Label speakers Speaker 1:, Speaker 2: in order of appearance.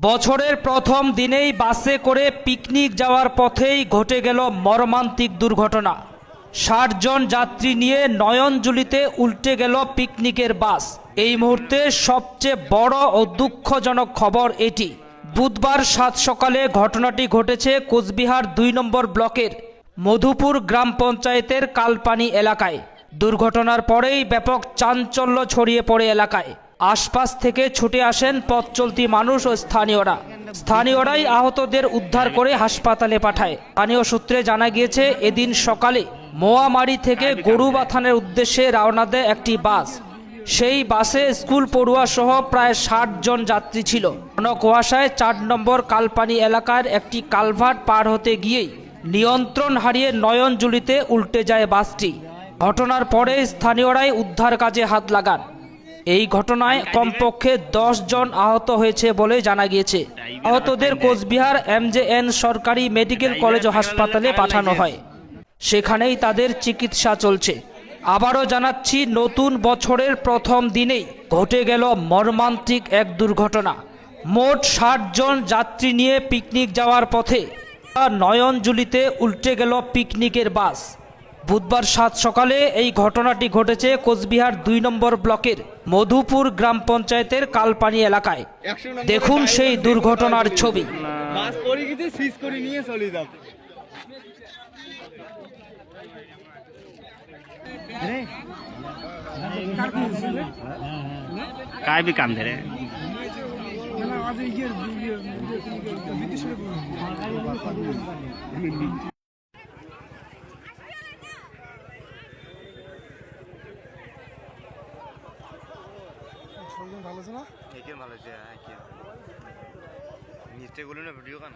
Speaker 1: বছরের প্রথম দিনেই বাসে করে পিকনিক যাওয়ার পথেই ঘটে গেল মর্মান্তিক দুর্ঘটনা। ষাট জন যাত্রী নিয়ে নয়নজুলিতে উল্টে গেল পিকনিকের বাস। এই মুহূর্তে সবচেয়ে বড় ও দুঃখজনক খবর এটি। বুধবার সাত সকালে ঘটনাটি ঘটেছে কোচবিহার দুই নম্বর ব্লকের মধুপুর গ্রাম পঞ্চায়েতের কালপানি এলাকায়। দুর্ঘটনার পরেই ব্যাপক চাঞ্চল্য ছড়িয়ে পড়ে এলাকায়। আশপাশ থেকে ছুটে আসেন পথ চলতি মানুষ ও স্থানীয়রা। স্থানীয়রাই আহতদের উদ্ধার করে হাসপাতালে পাঠায়। স্থানীয় সূত্রে জানা গিয়েছে, এদিন সকালে মোয়ামারি থেকে গরুবাথানের উদ্দেশ্যে রওনা দেয় একটি বাস। সেই বাসে স্কুল পড়ুয়া সহ প্রায় ষাট জন যাত্রী ছিল। ঘন কুয়াশায় চার নম্বর কালপানি এলাকার একটি কালভার্ট পার হতে গিয়েই নিয়ন্ত্রণ হারিয়ে নয়নজুলিতে উল্টে যায় বাসটি। ঘটনার পরে স্থানীয়রাই উদ্ধার কাজে হাত লাগান। এই ঘটনায় কমপক্ষে দশ জন আহত হয়েছে বলে জানা গিয়েছে। আহতদের কোচবিহার এমজেএন সরকারি মেডিকেল কলেজ হাসপাতালে পাঠানো হয়। সেখানেই তাদের চিকিৎসা চলছে। আবারও জানাচ্ছি, নতুন বছরের প্রথম দিনেই ঘটে গেল মর্মান্তিক এক দুর্ঘটনা। মোট ষাট জন যাত্রী নিয়ে পিকনিক যাওয়ার পথে নয়নজুলিতে উল্টে গেল পিকনিকের বাস। বুধবার সাত সকালে এই ঘটনাটি ঘটেছে কোচবিহার দুই নম্বর ব্লকের মধুপুর গ্রাম পঞ্চায়েতের কালপানি এলাকায় দেখুন সেই দুর্ঘটনার ছবি
Speaker 2: বাস পড়ে গেছে সিজ করে নিয়ে চলে যাবে
Speaker 3: काय बी काम दे रे
Speaker 2: ভালো আছে না?
Speaker 3: ভালো আছে? নিচে গুলো না ভিডিও কান?